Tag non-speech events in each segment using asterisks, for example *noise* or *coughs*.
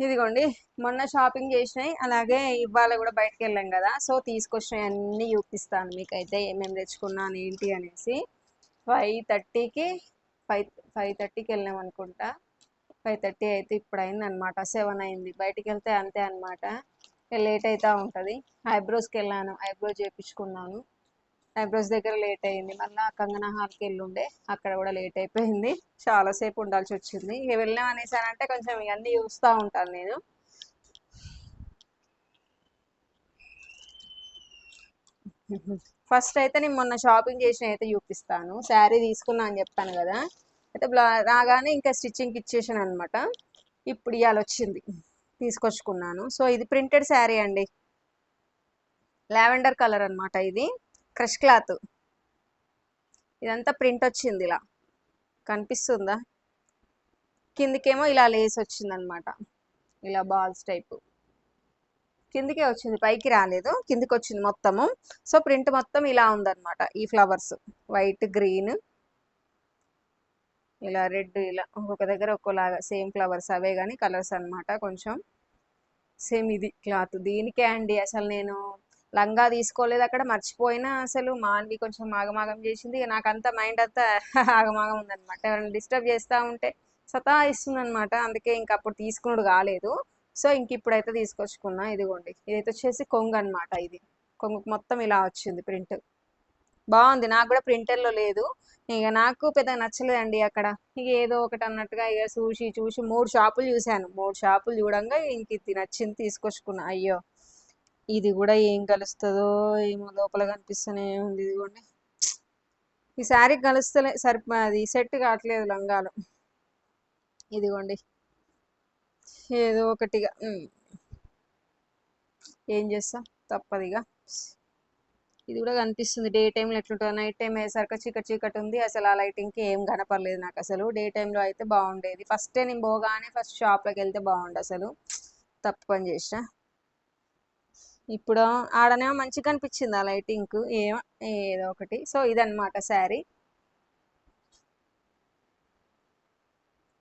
ఇదిగోండి మొన్న షాపింగ్ చేసినాయి అలాగే ఇవాళ కూడా బయటకు వెళ్ళాం కదా సో తీసుకొచ్చినాయి అన్నీ చూపిస్తాను మీకు అయితే ఏమేమి తెచ్చుకున్నాను ఏంటి అనేసి. ఫైవ్ థర్టీకి ఫైవ్ ఫైవ్ థర్టీకి వెళ్ళాం అనుకుంటా. ఫైవ్ థర్టీ అయితే ఇప్పుడు అయింది అనమాట సెవెన్ అయింది. బయటికి వెళ్తే అంతే అనమాట లేట్ అవుతూ ఉంటుంది. ఐబ్రోస్కి వెళ్ళాను ఐబ్రో చేయించుకున్నాను ఐబ్రోస్ దగ్గర లేట్ అయింది. మళ్ళీ కంగనా హాల్కి వెళ్ళుండే. అక్కడ కూడా లేట్ అయిపోయింది. చాలాసేపు ఉండాల్సి వచ్చింది. ఇక వెళ్ళాం అనేసానంటే కొంచెం ఇవన్నీ చూస్తూ ఉంటాను నేను. ఫస్ట్ అయితే నేను మొన్న షాపింగ్ చేసిన అయితే చూపిస్తాను. శారీ తీసుకున్నా అని చెప్పాను కదా. అయితే బ్లా- రాగానే ఇంకా స్టిచ్చింగ్కి ఇచ్చేసాను అనమాట ఇప్పుడు ఇవాళ వచ్చింది. తీసుకొచ్చుకున్నాను. సో ఇది ప్రింటెడ్ శారీ అండి. లావెండర్ కలర్ అన్నమాట ఇది. Crush cloth. ఇదంతా ప్రింట్ వచ్చింది ఇలా. కనిపిస్తుందా? కిందికేమో ఇలా లేస్ వచ్చింది అనమాట ఇలా బాల్స్ టైపు. కిందికే వచ్చింది పైకి రాలేదు. కిందికి వచ్చింది మొత్తము. సో ప్రింట్ మొత్తం ఇలా ఉందన్నమాట ఈ ఫ్లవర్స్. White green. ఇలా రెడ్ ఇలా ఒక్కొక్క దగ్గర ఒక్కోలాగా సేమ్ ఫ్లవర్స్. అవే కానీ కలర్స్ అనమాట. కొంచెం సేమ్ ఇది క్లాత్. దీనికే అండి అసలు నేను లంగా తీసుకోలేదు అక్కడ మర్చిపోయినా అసలు. మాన్వి కొంచెం ఆగమాగం చేసింది. ఇక నాకంతా మైండ్ అంతా *laughs* ఆగమాగం ఉందనమాట ఎవరైనా డిస్టర్బ్ చేస్తూ ఉంటే సతాయిస్తుంది అనమాట అందుకే ఇంక అప్పుడు తీసుకున్నాడు కాలేదు. సో ఇంక ఇప్పుడైతే తీసుకొచ్చుకున్నా. ఇదిగోండి. ఇదైతే వచ్చేసి కొంగు అనమాట ఇది. కొంగు మొత్తం ఇలా వచ్చింది ప్రింట్. బాగుంది. నాకు కూడా ప్రింటర్లో లేదు. ఇక నాకు పెద్దగా నచ్చలేదండి అక్కడ. ఇక ఏదో ఒకటి అన్నట్టుగా ఇక చూసి చూసి మూడు షాపులు చూశాను. మూడు షాపులు చూడంగా ఇంక ఇది నచ్చింది తీసుకొచ్చుకున్నా. అయ్యో! ఇది కూడా ఏం కలుస్తుందో ఏమో లోపల కనిపిస్తూనే ఉంది ఇదిగోండి. ఈ శారీ కలుస్తలే సరి అది సెట్ కావట్లేదు లంగాలు. ఇదిగోండి. ఏదో ఒకటిగా ఏం చేస్తాం? తప్పదిగా ఇది కూడా కనిపిస్తుంది. డే టైంలో ఎట్లుంటుందో. నైట్ టైం అయ్యేసరికి చీకటి చీకటి ఉంది. అసలు ఆ లైటింగ్కి ఏం కనపడలేదు నాకు అసలు. డే టైంలో అయితే బాగుండేది. ఫస్ట్ నేను పోగానే ఫస్ట్ షాప్లోకి వెళ్తే బాగుండు అసలు. తప్పు పని చేసిన. ఇప్పుడు ఆడనేమో మంచిగా కనిపించింది ఆ లైటింగ్. ఏమో ఏదో ఒకటి. సో ఇదన్నమాట శారీ.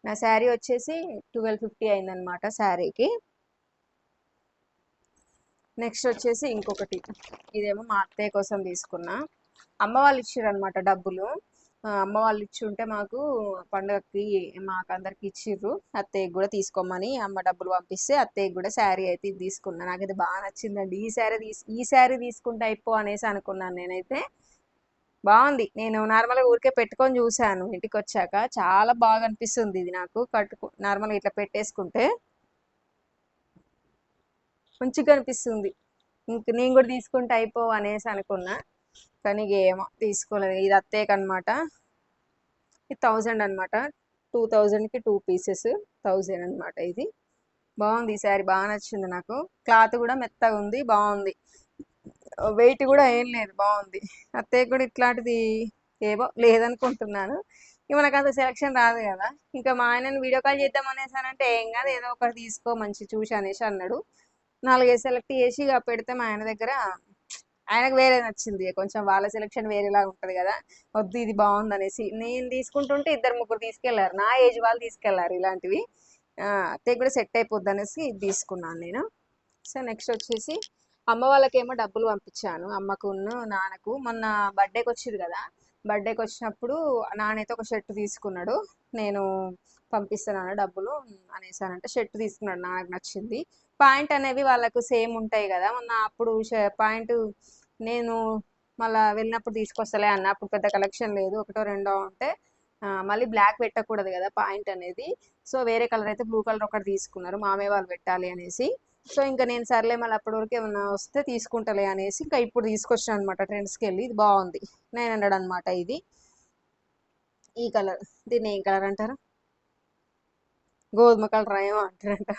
నా శారీ వచ్చేసి ట్వెల్వ్ ఫిఫ్టీ అయిందనమాట శారీకి. నెక్స్ట్ వచ్చేసి ఇంకొకటి. ఇదేమో మా అత్తయ్య కోసం తీసుకున్నా. అమ్మ వాళ్ళు ఇచ్చారు అనమాట డబ్బులు. అమ్మ వాళ్ళు ఇచ్చి ఉంటే మాకు పండగకి మాకు అందరికి ఇచ్చిర్రు. అత్తయ్యకి కూడా తీసుకోమని అమ్మ డబ్బులు పంపిస్తే అత్తయ్యకి కూడా శారీ అయితే ఇది తీసుకున్నా. నాకు ఇది బాగా నచ్చిందండి. ఈ శారీ తీసు ఈ శారీ తీసుకుంటే అయిపో అనేసి అనుకున్నాను నేనైతే. బాగుంది. నేను నార్మల్గా ఊరికే పెట్టుకొని చూశాను ఇంటికి వచ్చాక చాలా బాగా అనిపిస్తుంది ఇది నాకు. కట్టుకు నార్మల్గా ఇట్లా పెట్టేసుకుంటే. మంచిగా అనిపిస్తుంది. ఇంక నేను కూడా తీసుకుంటే అయిపో అనేసి అనుకున్నా. కానీ ఇక ఏమో తీసుకోలేదు. ఇది అత్తేక్ అనమాట ఇది థౌజండ్ అనమాట టూ థౌజండ్కి టూ పీసెస్. థౌజండ్ అనమాట ఇది. బాగుంది ఈ శారీ బాగా నచ్చింది నాకు. క్లాత్ కూడా మెత్తగా ఉంది. బాగుంది. వెయిట్ కూడా ఏం లేదు. బాగుంది. అత్తయ్య కూడా ఇట్లాంటిది ఏవో లేదనుకుంటున్నాను. ఇక మనకు అంత సెలక్షన్ రాదు కదా. ఇంకా మా ఆయనని వీడియో కాల్ చేద్దాం అనేసానంటే అని అంటే ఏం కాదు. ఏదో ఒకటి తీసుకో మంచి చూసి అనేసి అన్నాడు. నాలుగైదు సెలెక్ట్ చేసి ఇక పెడితే మా ఆయన దగ్గర ఆయనకు వేరే నచ్చింది. కొంచెం వాళ్ళ సెలెక్షన్ వేరేలా ఉంటుంది కదా. వద్దు ఇది బాగుంది అనేసి నేను తీసుకుంటుంటే ఇద్దరు ముగ్గురు తీసుకెళ్ళారు. నా ఏజ్ వాళ్ళు తీసుకెళ్ళారు ఇలాంటివి. అత్తయ్య కూడా సెట్ అయిపోద్ది అనేసి ఇది తీసుకున్నాను నేను. సో నెక్స్ట్ వచ్చేసి అమ్మ వాళ్ళకేమో డబ్బులు పంపించాను. అమ్మకును నాన్నకు. మొన్న బర్త్డేకి వచ్చింది కదా. బర్త్డేకి వచ్చినప్పుడు నాన్నైతే ఒక షర్ట్ తీసుకున్నాడు. నేను పంపిస్తున్నాను డబ్బులు అనేసానంటే షర్ట్ తీసుకున్నాడు నాకు నచ్చింది. పాయింట్ అనేవి వాళ్ళకు సేమ్ ఉంటాయి కదా. మొన్న అప్పుడు పాయింట్ నేను మళ్ళా వెళ్ళినప్పుడు తీసుకొస్తలే అన్న. అప్పుడు పెద్ద కలెక్షన్ లేదు. ఒకటో రెండో ఉంటే మళ్ళీ బ్లాక్ పెట్టకూడదు కదా పాయింట్ అనేది. సో వేరే కలర్ అయితే బ్లూ కలర్ ఒకటి తీసుకున్నారు. మామే వాళ్ళు పెట్టాలి అనేసి. సో ఇంకా నేను సర్లే మళ్ళీ అప్పటి వరకు ఏమన్నా వస్తే తీసుకుంటలే అనేసి ఇంకా ఇప్పుడు తీసుకొచ్చాను అనమాట ట్రెండ్స్కి వెళ్ళి. ఇది బాగుంది. నైన్ హండ్రెడ్ అనమాట ఇది. ఈ కలర్ దీన్ని ఏం కలర్ అంటారు? గోధుమ కలర్ ఏమో అంటారంట.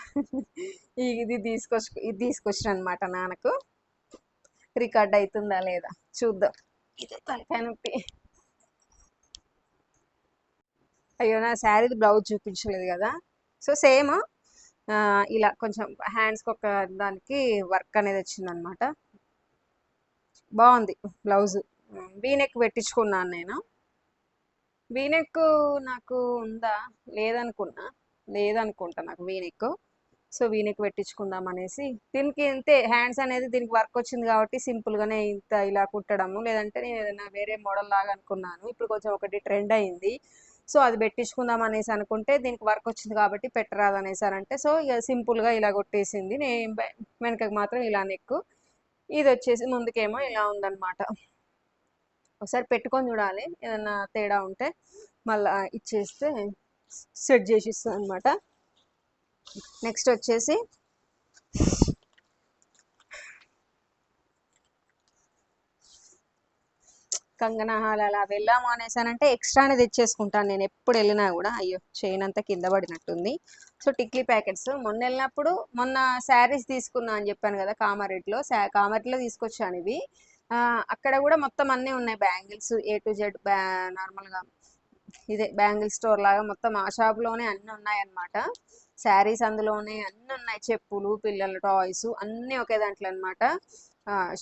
ఇది తీసుకొచ్చు ఇది తీసుకొచ్చిన అనమాట నాన్నకు. రికార్డ్ అవుతుందా లేదా? చూద్దాం. ఇది తలకాయ నొప్పి. అయ్యో నా శారీ బ్లౌజ్ చూపించలేదు కదా. సో సేమ్ ఇలా కొంచెం హ్యాండ్స్కి ఒక దానికి వర్క్ అనేది వచ్చిందనమాట బాగుంది బ్లౌజ్. వీనెక్ పెట్టించుకున్నాను నేను. వీనెక్ నాకు ఉందా? లేదనుకున్నా. లేదనుకుంటా నాకు వీనెక్ సో వీనికి పెట్టించుకుందాం అనేసి. దీనికి అంతే హ్యాండ్స్ అనేది దీనికి వర్క్ వచ్చింది కాబట్టి సింపుల్గానే ఇంత ఇలా కుట్టడము. లేదంటే నేను ఏదైనా వేరే మోడల్ లాగా అనుకున్నాను. ఇప్పుడు కొంచెం ఒకటి ట్రెండ్ అయింది. సో అది పెట్టించుకుందాం అనేసి అనుకుంటే దీనికి వర్క్ వచ్చింది కాబట్టి పెట్టరాదు అనేసి అని అంటే సో ఇక సింపుల్గా ఇలా కొట్టేసింది. నేను వెనకకి మాత్రం ఇలా నెక్కు. ఇది వచ్చేసి ముందుకేమో ఇలా ఉందన్నమాట. ఒకసారి పెట్టుకొని చూడాలి. ఏదన్నా తేడా ఉంటే మళ్ళీ ఇచ్చేస్తే సెట్ చేసి ఇస్తుంది అనమాట నెక్స్ట్ వచ్చేసి కంగనా హాల్ అలా వెళ్ళాము అనేసానంటే ఎక్స్ట్రానే తెచ్చేసుకుంటాను నేను. ఎప్పుడు వెళ్ళినా కూడా. అయ్యో చైన్ అంతా కింద పడినట్టుంది. సో టిక్లీ ప్యాకెట్స్. మొన్న వెళ్ళినప్పుడు మొన్న శారీస్ తీసుకున్నా అని చెప్పాను కదా కామారెడ్లో శా కామారెడ్లో తీసుకొచ్చాను ఇవి. అక్కడ కూడా మొత్తం అన్నీ ఉన్నాయి. బ్యాంగిల్స్ ఏ టు జెడ్ బ్యా నార్మల్గా ఇదే బ్యాంగిల్ స్టోర్ లాగా మొత్తం ఆ షాప్లోనే అన్నీ ఉన్నాయన్నమాట. శారీస్ అందులోనే అన్నీ ఉన్నాయి. చెప్పులు పిల్లల టాయ్స్ అన్నీ ఒకే దాంట్లో అనమాట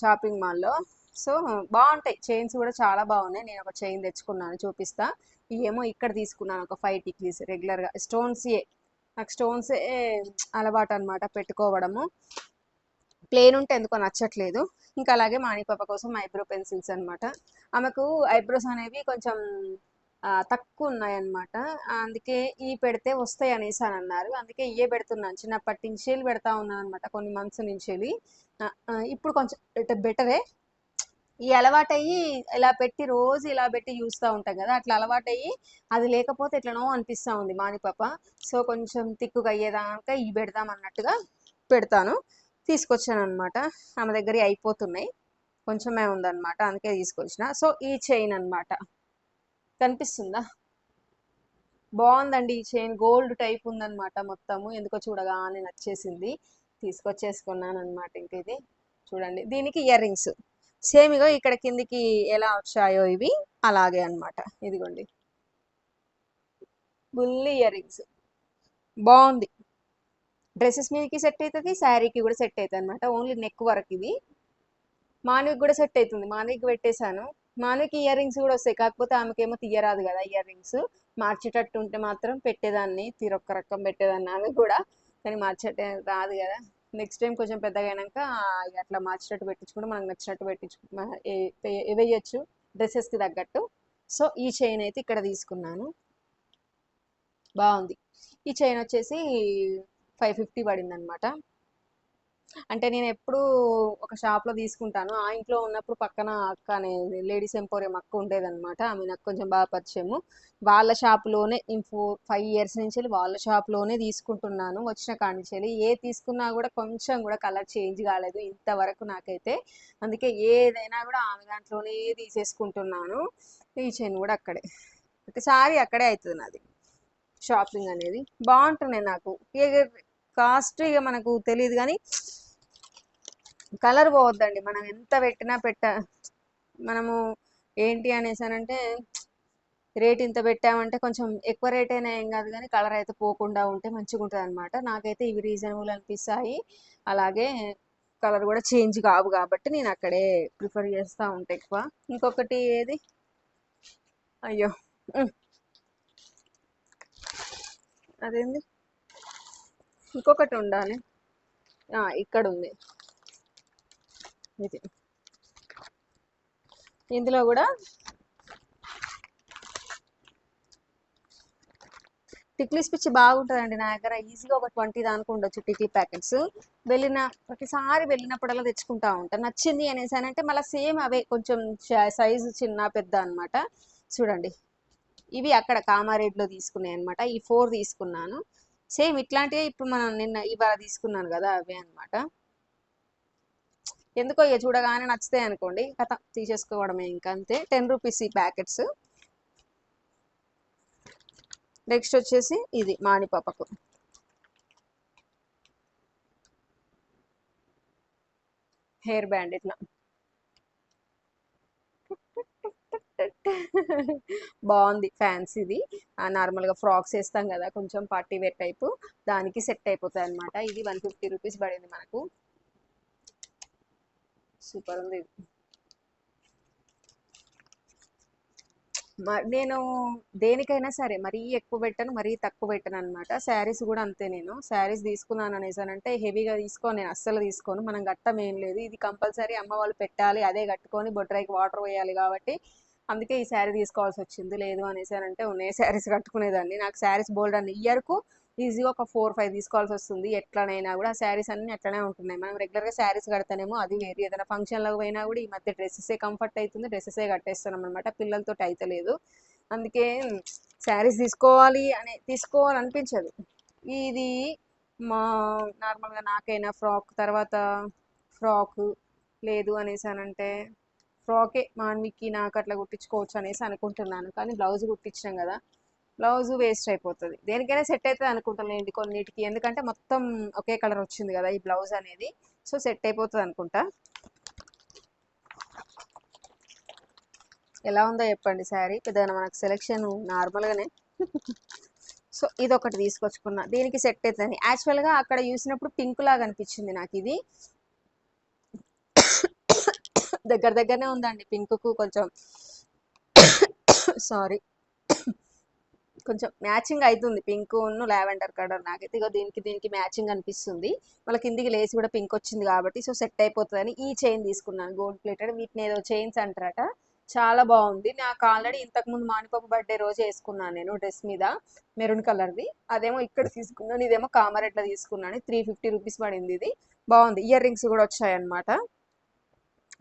షాపింగ్ మాల్లో. సో బాగుంటాయి. చైన్స్ కూడా చాలా బాగున్నాయి. నేను ఒక చైన్ తెచ్చుకున్నాను. చూపిస్తా. ఇవేమో ఇక్కడ తీసుకున్నాను. ఒక ఫైవ్ టిక్లీస్ రెగ్యులర్గా. స్టోన్స్ ఏ. నాకు స్టోన్స్ అలవాటు అనమాట పెట్టుకోవడము. ప్లేన్ ఉంటే ఎందుకో నచ్చట్లేదు. ఇంకా అలాగే మాణి పాప కోసం ఐబ్రో పెన్సిల్స్ అనమాట ఆమెకు ఐబ్రోస్ అనేవి కొంచెం తక్కువ ఉన్నాయన్నమాట అందుకే ఈ పెడితే వస్తాయి అనేసి అని అన్నారు. అందుకే ఇవే పెడుతున్నాను. చిన్నప్పటి నుంచి పెడతా ఉన్నాను అనమాట కొన్ని మంత్స్ నుంచి ఇప్పుడు కొంచెం బెటరే. ఈ అలవాటయ్యి ఇలా పెట్టి రోజు ఇలా పెట్టి చూస్తూ ఉంటాం కదా అట్లా అలవాటయ్యి అది లేకపోతే ఎట్లనో అనిపిస్తూ ఉంది మానిపాప సో కొంచెం తిక్కుగా అయ్యేదాకా ఇవి పెడదాం అన్నట్టుగా పెడతాను. తీసుకొచ్చాను అనమాట ఆమె దగ్గర అయిపోతున్నాయి. కొంచెమే ఉందన్నమాట. అందుకే తీసుకొచ్చిన. సో ఈ చైన్ అన్నమాట. కనిపిస్తుందా? బాగుందండి ఈ చైన్. గోల్డ్ టైప్ ఉందన్నమాట మొత్తము. ఎందుకో చూడగానే నచ్చేసింది. తీసుకొచ్చేసుకున్నాను అనమాట ఇంక ఇది. చూడండి. దీనికి ఇయర్ రింగ్స్. సేమ్ ఇగో ఇక్కడ కిందికి ఎలా వచ్చాయో ఇవి. అలాగే అన్నమాట. ఇదిగోండి. బుల్లి ఇయర్ రింగ్స్. బాగుంది. డ్రెస్సెస్ మీదకి సెట్ అవుతుంది శారీకి కూడా సెట్ అవుతుంది అనమాట ఓన్లీ నెక్ వరకు ఇది. మానవికి కూడా సెట్ అవుతుంది మానవికి పెట్టేశాను. మానవికి ఇయర్ రింగ్స్ కూడా వస్తాయి. కాకపోతే ఆమెకేమో తీయరాదు కదా ఇయర్ రింగ్స్ మార్చేటట్టు ఉంటే మాత్రం పెట్టేదాన్ని తీరొక్క రకం పెట్టేదాన్ని ఆమె కూడా. కానీ మార్చేట రాదు కదా. నెక్స్ట్ టైం కొంచెం పెద్దగా అయినాక అట్లా మార్చేటట్టు పెట్టించుకుంటే మనకు నచ్చినట్టు పెట్టించు వేయచ్చు. డ్రెస్సెస్కి తగ్గట్టు. సో ఈ చైన్ అయితే ఇక్కడ తీసుకున్నాను. బాగుంది. ఈ చైన్ వచ్చేసి ఫైవ్ ఫిఫ్టీ పడింది అనమాట అంటే నేను ఎప్పుడు ఒక షాప్లో తీసుకుంటాను. ఆ ఇంట్లో ఉన్నప్పుడు పక్కన అక్క అనే లేడీస్ ఎంపోరియం అక్క ఉండేదన్నమాట. ఆమె నాకు కొంచెం బాగా పరిచయము. వాళ్ళ షాప్లోనే నేను ఫోర్ ఫైవ్ ఇయర్స్ నుంచి వాళ్ళ షాప్లోనే తీసుకుంటున్నాను. వచ్చిన కాడి నుంచి వెళ్ళి ఏ తీసుకున్నా కూడా కొంచెం కూడా కలర్ చేంజ్ కాలేదు ఇంతవరకు నాకైతే. అందుకే ఏదైనా కూడా ఆమె దాంట్లోనే తీసేసుకుంటున్నాను. ఈ చైన్ కూడా అక్కడే. ప్రతిసారి అక్కడే అవుతుంది నాది. షాపింగ్ అనేది. బాగుంటున్నాయి నాకు. ఇక కాస్ట్ ఇక మనకు తెలియదు కానీ కలర్ పోవద్దండి. మనం ఎంత పెట్టినా పెట్ట మనము ఏంటి అనేసి అంటే రేట్ ఇంత పెట్టామంటే కొంచెం ఎక్కువ రేట్ అయినా ఏం కాదు కానీ కలర్ అయితే పోకుండా ఉంటే మంచిగా ఉంటుంది అనమాట నాకైతే ఇవి రీజనబుల్ అనిపిస్తాయి. అలాగే కలర్ కూడా చేంజ్ కావు కాబట్టి నేను అక్కడే ప్రిఫర్ చేస్తూ ఉంటా ఎక్కువ. ఇంకొకటి ఏది? అయ్యో! అదేంది? ఇంకొకటి ఉండాలి. ఇక్కడ ఉంది ఇది. ఇందులో కూడా టిక్లీ స్పిచ్ బాగుంటుందండి నా దగ్గర ఈజీగా ఒక ట్వంటీ దానికి ఉండొచ్చు టిక్లీ ప్యాకెట్స్. వెళ్ళిన ప్రతిసారి వెళ్ళినప్పుడల్లా తెచ్చుకుంటా ఉంటాను నచ్చింది అనేసి అని అంటే మళ్ళీ సేమ్ అవే కొంచెం సైజు చిన్న పెద్ద అన్నమాట. చూడండి. ఇవి అక్కడ కామారెడ్డిలో తీసుకున్నాయి అనమాట ఈ ఫోర్ తీసుకున్నాను. సేమ్ ఇట్లాంటివే ఇప్పుడు మనం నిన్న ఇవాళ తీసుకున్నాను కదా అవే అన్నమాట. ఎందుకో ఇక చూడగానే నచ్చుతాయి అనుకోండి కథ తీసేసుకోవడమే ఇంకా అంతే. టెన్ రూపీస్ ఈ ప్యాకెట్స్. నెక్స్ట్ వచ్చేసి ఇది మాణిపాపకు హెయిర్ బ్యాండ్ ఇట్లా. బాగుంది ఫ్యాన్సీది. నార్మల్గా ఫ్రాక్స్ వేస్తాం కదా కొంచెం పార్టీ వేర్ టైపు. దానికి సెట్ అయిపోతాయి అనమాట ఇది వన్ ఫిఫ్టీ రూపీస్ పడింది మనకు. సూపర్ ఉంది. మ- నేను దేనికైనా సరే మరీ ఎక్కువ పెట్టను మరీ తక్కువ పెట్టను అనమాట శారీస్ కూడా అంతే నేను. శారీస్ తీసుకున్నాను అనేసానంటే హెవీగా తీసుకోను నేను అస్సలు తీసుకోను. మనం గట్టం ఏం లేదు. ఇది కంపల్సరీ అమ్మ వాళ్ళు పెట్టాలి అదే కట్టుకొని బొడ్రాయికి వాటర్ వేయాలి కాబట్టి అందుకే ఈ శారీ తీసుకోవాల్సి వచ్చింది. లేదు అనేసానంటే ఉన్నాయి శారీస్ కట్టుకునేదాన్ని? నాకు శారీస్ బోల్డ్ అని ఇయర్కు ఈజీగా ఒక ఫోర్ ఫైవ్ తీసుకోవాల్సి వస్తుంది. ఎట్లనైనా కూడా శారీస్ అన్ని అట్లనే ఉంటున్నాయి. మనం రెగ్యులర్గా శారీస్ కడతానేమో అది వేరు. ఏదైనా ఫంక్షన్లకు పోయినా కూడా ఈ మధ్య డ్రెస్సెసే కంఫర్ట్ అవుతుంది డ్రెస్సెసే కట్టేస్తున్నాం అనమాట పిల్లలతో అయితలేదు అందుకే శారీస్ తీసుకోవాలి అని తీసుకోవాలనిపించదు. ఇది మా నార్మల్గా నాకైనా ఫ్రాక్ తర్వాత ఫ్రాక్ లేదు అనేసి అనంటే ఫ్రాకే మాన్వికి నాకు అట్లా కుట్టించుకోవచ్చు అనేసి అనుకుంటున్నాను. కానీ బ్లౌజ్ కుట్టించినాం కదా. బ్లౌజ్ వేస్ట్ అయిపోతుంది. దేనికైనా సెట్ అవుతుంది అనుకుంటానండి కొన్నిటికి. ఎందుకంటే మొత్తం ఒకే కలర్ వచ్చింది కదా ఈ బ్లౌజ్ అనేది. సో సెట్ అయిపోతుంది అనుకుంటా. ఎలా ఉందో చెప్పండి శారీ. పెద్దగా మనకు సెలెక్షన్ నార్మల్గానే. సో ఇది ఒకటి తీసుకొచ్చుకున్నా. దీనికి సెట్ అవుతుంది యాక్చువల్గా అక్కడ చూసినప్పుడు పింక్ లాగా అనిపించింది నాకు ఇది. దగ్గర దగ్గరనే ఉందండి. పింక్కు కొంచెం *coughs* సారీ. కొంచెం మ్యాచింగ్ అవుతుంది పింక్ ఉన్ను లావెండర్ కలర్ నాకైతే ఇగో దీనికి దీనికి మ్యాచింగ్ అనిపిస్తుంది. మళ్ళీ కిందికి లేసి కూడా పింక్ వచ్చింది కాబట్టి సో సెట్ అయిపోతుందని ఈ చైన్ తీసుకున్నాను. Gold plated. వీటిని ఏదో చైన్స్ అంటారట. చాలా బాగుంది. నాకు ఆల్రెడీ ఇంతకుముందు మానిపప్పు బర్త్డే రోజు వేసుకున్నాను నేను డ్రెస్ మీద మెరూన్ కలర్ది. అదేమో ఇక్కడ తీసుకున్నాను. ఇదేమో కామారెడ్లో తీసుకున్నాను. త్రీ ఫిఫ్టీ రూపీస్ పడింది ఇది. బాగుంది. ఇయర్ రింగ్స్ కూడా వచ్చాయన్నమాట.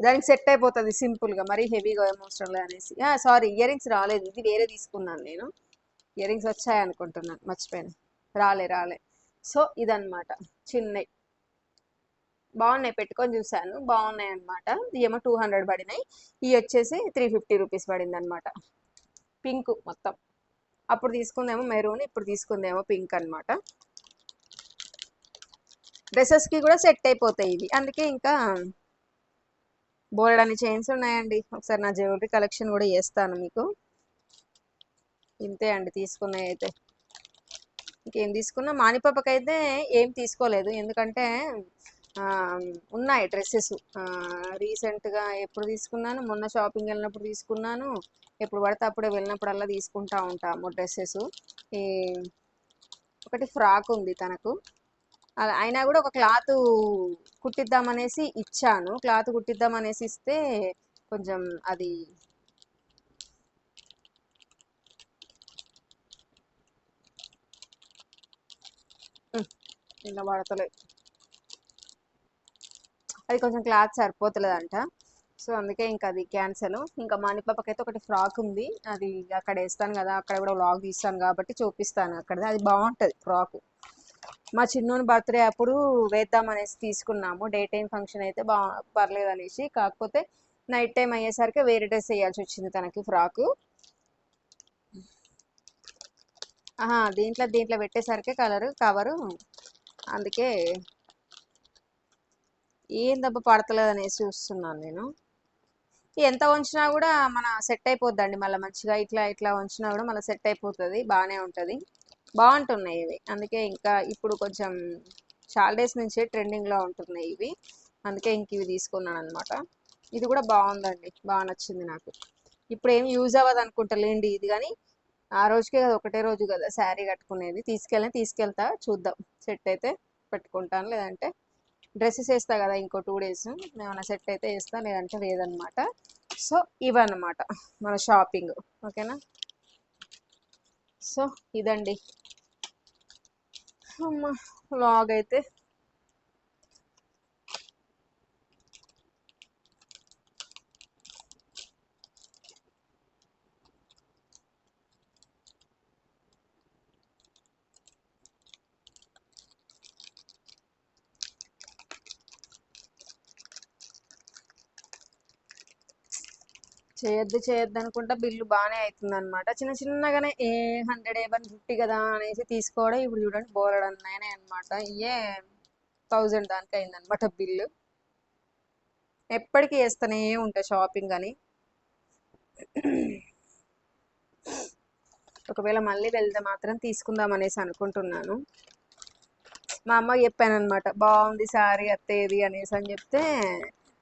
దానికి సెట్ అయిపోతుంది సింపుల్గా. మరీ హెవీగా ఏం అవసరం లేదు అనేసి. సారీ ఇయర్ రింగ్స్ రాలేదు. ఇది వేరే తీసుకున్నాను నేను. ఇయర్ రింగ్స్ వచ్చాయి అనుకుంటున్నాను మర్చిపోయాను. రాలే రాలే. సో ఇదన్నమాట. చిన్నవి బాగున్నాయి పెట్టుకొని చూశాను. బాగున్నాయి అనమాట ఏమో టూ హండ్రెడ్ పడినాయి. ఇవి వచ్చేసి త్రీ ఫిఫ్టీ రూపీస్ పడింది అనమాట పింక్ మొత్తం. అప్పుడు తీసుకుందేమో మెరూన్ ఇప్పుడు తీసుకుందేమో పింక్ అనమాట డ్రెస్సెస్కి కూడా సెట్ అయిపోతాయి ఇవి. అందుకే ఇంకా బోల్డ్ అని చైన్స్ ఉన్నాయండి. ఒకసారి నా జ్యువెలరీ కలెక్షన్ కూడా చేస్తాను మీకు. ఇంతే అండి తీసుకున్నాయి అయితే. ఇంకేం తీసుకున్నా? మానిపాపకైతే ఏం తీసుకోలేదు. ఎందుకంటే ఉన్నాయి డ్రెస్సెస్. రీసెంట్గా ఎప్పుడు తీసుకున్నాను? మొన్న షాపింగ్ వెళ్ళినప్పుడు తీసుకున్నాను. ఎప్పుడు పడితే అప్పుడే వెళ్ళినప్పుడల్లా తీసుకుంటా ఉంటాము డ్రెస్సెస్. ఈ ఒకటి ఫ్రాక్ ఉంది తనకు. అలా అయినా కూడా ఒక క్లాత్ కుట్టిద్దామనేసి ఇచ్చాను. క్లాత్ కుట్టిద్దామనేసి ఇస్తే కొంచెం అది కింద పడతలేదు అది కొంచెం క్లాత్ సరిపోతలేదంట. సో అందుకే ఇంకా అది క్యాన్సల్. ఇంకా మానిపాపకైతే ఒకటి ఫ్రాక్ ఉంది. అది అక్కడ వేస్తాను కదా అక్కడ కూడా వ్లాగ్ తీస్తాను కాబట్టి చూపిస్తాను అక్కడ అది బాగుంటుంది ఫ్రాక్. మా చిన్నోని బర్త్డే అప్పుడు వేద్దాం అనేసి తీసుకున్నాము. డే టైం ఫంక్షన్ అయితే బా పర్లేదు అనేసి. కాకపోతే నైట్ టైం అయ్యేసరికి వేరే డ్రెస్ వేయాల్సి వచ్చింది తనకి ఫ్రాకు. దీంట్లో దీంట్లో పెట్టేసరికి కలర్ కవరు అందుకే ఏం దెబ్బ పడతలేదు అనేసి చూస్తున్నాను నేను. ఎంత వంచినా కూడా మన సెట్ అయిపోద్దండి మళ్ళీ మంచిగా ఇట్లా ఇట్లా వంచినా కూడా మళ్ళీ సెట్ అయిపోతుంది బాగానే ఉంటుంది. బాగుంటున్నాయి ఇవి. అందుకే ఇంకా ఇప్పుడు కొంచెం చాలా డేస్ నుంచే ట్రెండింగ్లో ఉంటున్నాయి ఇవి. అందుకే ఇంక ఇవి తీసుకున్నాను అనమాట ఇది కూడా బాగుందండి. బాగా నచ్చింది నాకు. ఇప్పుడు ఏం యూజ్ అవ్వదు అనుకుంటలేండి ఇది కానీ ఆ రోజుకే కదా ఒకటే రోజు కదా శారీ కట్టుకునేది. తీసుకెళ్ళి తీసుకెళ్తా చూద్దాం. సెట్ అయితే పెట్టుకుంటాను. లేదంటే డ్రెస్సెస్ వేస్తా కదా ఇంకో టూ డేస్. ఏమైనా సెట్ అయితే వేస్తా లేదంటే లేదనమాట సో ఇవన్నమాట మన షాపింగ్. ఓకేనా? సో ఇదండి. అమ్మ వ్లాగ్ అయితే చేయొద్దు చేయొద్దు అనుకుంటా బిల్లు బాగానే అవుతుంది అనమాట చిన్న చిన్నగానే a hundred a one fifty కదా అనేసి తీసుకోవడం ఇప్పుడు చూడండి బోలెడ్ అన్నాయనే అనమాట ఇయే థౌజండ్ దానికి అయిందనమాట బిల్లు. ఎప్పటికీ వేస్తూనే ఉంటా షాపింగ్ అని. ఒకవేళ మళ్ళీ వెళ్తే మాత్రం తీసుకుందాం అనేసి అనుకుంటున్నాను. మా అమ్మ చెప్పాను అనమాట బాగుంది సారీ అత్తేది అనేసి అని చెప్తే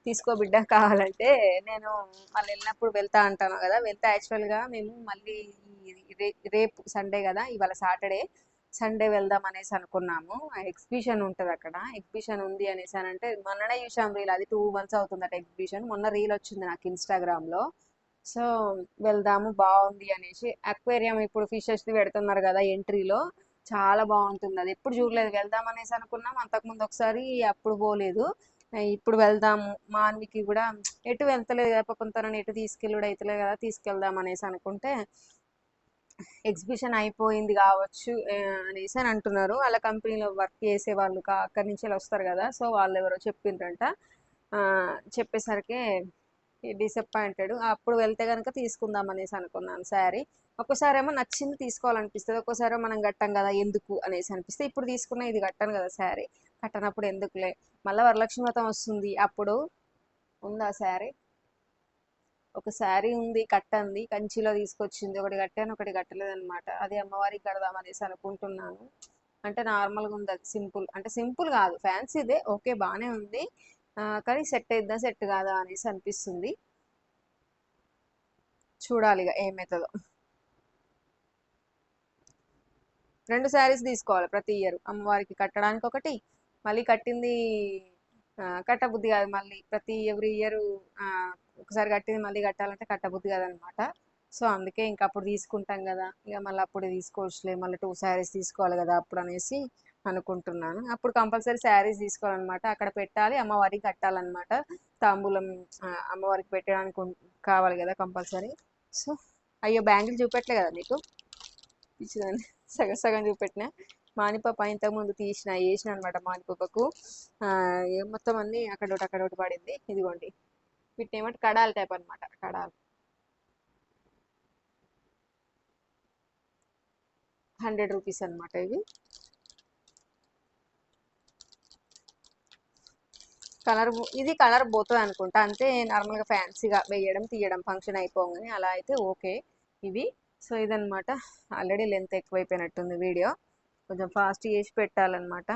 తీసుకో బిడ్డ కావాలంటే నేను మళ్ళీ వెళ్ళినప్పుడు వెళ్తా అంటాను కదా. వెళ్తే యాక్చువల్గా మేము మళ్ళీ రేపు సండే కదా ఇవాళ సాటర్డే సండే వెళ్దాం అనేసి అనుకున్నాము. ఎగ్జిబిషన్ ఉంటుంది అక్కడ. ఎగ్జిబిషన్ ఉంది అనేసి అని అంటే మొన్ననే చూసాం రీల్ అది టూ మంత్స్ అవుతుందట ఎగ్జిబిషన్ మొన్న రీల్ వచ్చింది నాకు ఇన్స్టాగ్రామ్లో సో వెళ్దాము బాగుంది అనేసి. అక్వేరియం ఇప్పుడు ఫిషెస్ పెడుతున్నారు కదా ఎంట్రీలో చాలా బాగుంటుంది. అది ఎప్పుడు చూడలేదు. వెళ్దాం అనేసి అనుకున్నాం. అంతకుముందు ఒకసారి అప్పుడు పోలేదు. ఇప్పుడు వెళ్దాము. మాన్వికి కూడా ఎటు వెళ్తలేదు కదా పాపం తనని ఎటు తీసుకెళ్ళుడు అవుతలేదు కదా తీసుకెళ్దాం అనేసి అనుకుంటే ఎగ్జిబిషన్ అయిపోయింది కావచ్చు అనేసి అని అంటున్నారు. వాళ్ళ కంపెనీలో వర్క్ చేసే వాళ్ళు అక్కడి నుంచి ఇలా వస్తారు కదా సో వాళ్ళు ఎవరో చెప్పిండ్రంట. చెప్పేసరికి డిసప్పాయింటెడ్ అప్పుడు వెళ్తే కనుక తీసుకుందాం అనేసి అనుకున్నాను శారీ. ఒక్కోసారి ఏమో నచ్చింది తీసుకోవాలనిపిస్తుంది ఒక్కోసారి మనం కట్టాం కదా ఎందుకు అనేసి అనిపిస్తే ఇప్పుడు తీసుకున్న ఇది కట్టాను కదా శారీ. కట్టనప్పుడు ఎందుకులే? మళ్ళీ వరలక్ష్మి వ్రతం వస్తుంది. అప్పుడు ఉందా శారీ? ఒక శారీ ఉంది కట్టంది కంచిలో తీసుకొచ్చింది. ఒకటి కట్టాను ఒకటి కట్టలేదనమాట అది అమ్మవారికి కడదాం అనేసి అనుకుంటున్నాను. అంటే నార్మల్గా ఉంది అది సింపుల్. అంటే సింపుల్ కాదు ఫ్యాన్సీదే ఓకే బాగానే ఉంది. కానీ సెట్ అయిద్దా సెట్ కాదా అనేసి అనిపిస్తుంది. చూడాలి ఇక ఏమవుతుందో రెండు శారీస్ తీసుకోవాలి ప్రతి ఇయర్. అమ్మవారికి కట్టడానికి ఒకటి మళ్ళీ కట్టింది కట్టబుద్ధి కాదు మళ్ళీ. ప్రతి ఎవ్రీ ఇయర్ ఒకసారి కట్టింది మళ్ళీ కట్టాలంటే కట్టబుద్ధి కాదనమాట. సో అందుకే ఇంకా అప్పుడు తీసుకుంటాం కదా. ఇక మళ్ళీ అప్పుడు తీసుకోవచ్చులే. మళ్ళీ టూ శారీస్ తీసుకోవాలి కదా అప్పుడు అనేసి అనుకుంటున్నాను. అప్పుడు కంపల్సరీ శారీస్ తీసుకోవాలన్నమాట అక్కడ పెట్టాలి అమ్మవారికి కట్టాలన్నమాట తాంబూలం అమ్మవారికి పెట్టడానికి కావాలి కదా కంపల్సరీ. సో అయ్యో బ్యాంగిల్ చూపెట్టలే కదా నీకు? ఇచ్చిందని సగం సగం చూపెట్టిన? మానిపప్ప ఇంతకుముందు తీసిన వేసిన అనమాట మానిపాపకు మొత్తం అన్ని అక్కడ ఒకటి అక్కడ ఒకటి పడింది. ఇదిగోండి. వీటిని ఏమంటే కడాల్ టైప్ అన్నమాట కడాలు హండ్రెడ్ రూపీస్ అన్నమాట ఇవి. కలర్ ఇది కలర్ పోతుంది అనుకుంటా. అంతే నార్మల్గా ఫ్యాన్సీగా వేయడం తీయడం ఫంక్షన్ అయిపోగానే అలా అయితే ఓకే ఇవి. సో ఇదనమాట ఆల్రెడీ లెంత్ ఎక్కువైపోయినట్టుంది వీడియో. కొంచెం ఫాస్ట్ చేసి పెట్టాలన్నమాట.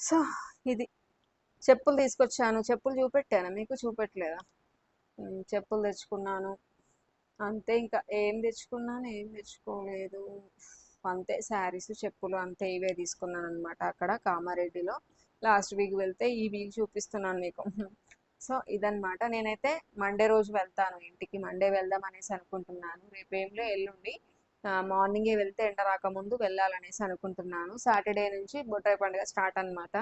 సో ఇది చెప్పులు తీసుకొచ్చాను. చెప్పులు చూపెట్టాను? మీకు చూపెట్టలేదా? చెప్పులు తెచ్చుకున్నాను. అంతే ఇంకా ఏం తెచ్చుకున్నాను ఏం తెచ్చుకోలేదు. అంతే శారీస్ చెప్పులు అంతే ఇవే తీసుకున్నాను అనమాట అక్కడ కామారెడ్డిలో. లాస్ట్ వీక్ వెళ్తే ఈ వీక్ చూపిస్తున్నాను మీకు. సో ఇదనమాట నేనైతే మండే రోజు వెళ్తాను ఇంటికి. మండే వెళ్దాం అనేసి అనుకుంటున్నాను. రేపు ఏంలో ఎల్లుండి మార్నింగే వెళ్తే ఎండ రాకముందు వెళ్ళాలనేసి అనుకుంటున్నాను. సాటర్డే నుంచి బొట్టాయి పండుగ స్టార్ట్ అనమాట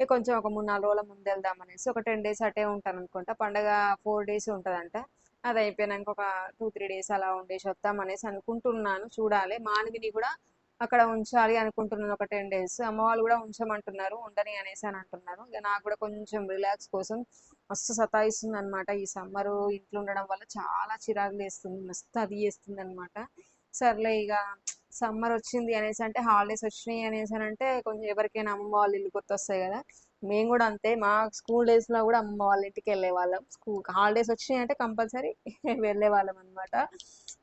ఇక కొంచెం ఒక మూడు నాలుగు రోజుల ముందు వెళ్దాం అనేసి ఒక టెన్ డేస్ అటే ఉంటాను అనుకుంటా పండగ ఫోర్ డేస్ ఉంటుందంట. అది అయిపోయినాక ఒక టూ త్రీ డేస్ అలా ఉండేసి వద్దాం అనేసి అనుకుంటున్నాను. చూడాలి. మానవిని కూడా అక్కడ ఉంచాలి అనుకుంటున్నాను ఒక టెన్ డేస్. అమ్మ వాళ్ళు కూడా ఉంచమంటున్నారు. ఉండని అనేసి అని అంటున్నారు. ఇక నాకు కూడా కొంచెం రిలాక్స్ కోసం మస్తు సతాయిస్తుంది అనమాట ఈ సమ్మర్ ఇంట్లో ఉండడం వల్ల చాలా చిరాకు లేస్తుంది. మస్తు అది చేస్తుంది అనమాట సర్లే ఇక సమ్మర్ వచ్చింది అనేసి అంటే హాలిడేస్ వచ్చినాయి అనేసి అని అంటే కొంచెం ఎవరికైనా అమ్మమ్మ వాళ్ళ ఇల్లు గుర్తొస్తాయి కదా. మేము కూడా అంతే మా స్కూల్ డేస్లో కూడా అమ్మమ్మ వాళ్ళ ఇంటికి వెళ్ళే వాళ్ళం. స్కూల్ హాలిడేస్ వచ్చినాయి అంటే కంపల్సరీ *laughs* వెళ్ళే వాళ్ళం అనమాట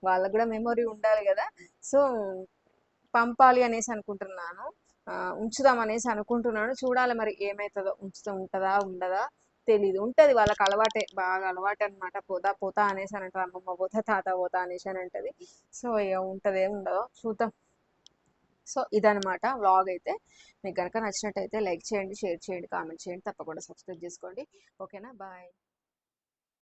వాళ్ళకు కూడా మెమొరీ ఉండాలి కదా. సో పంపాలి అనేసి అనుకుంటున్నాను. ఉంచుదాం అనేసి అనుకుంటున్నాను. చూడాలి మరి ఏమవుతుందో ఉంచుతూ ఉంటుందా ఉండదా? తెలీదు. ఉంటది వాళ్ళకి అలవాటే బాగా అలవాటు అనమాట పోతా పోతా అనేసి అని అంటారు. అమ్మమ్మ పోతా తాత పోతా అనేసి అని అంటది. సో ఇక ఉంటదే ఉండదు. చూద్దాం. సో ఇదనమాట వ్లాగ్ అయితే. మీకు కనుక నచ్చినట్టయితే లైక్ చేయండి షేర్ చేయండి కామెంట్ చేయండి. తప్పకుండా సబ్స్క్రైబ్ చేసుకోండి. ఓకేనా? బాయ్.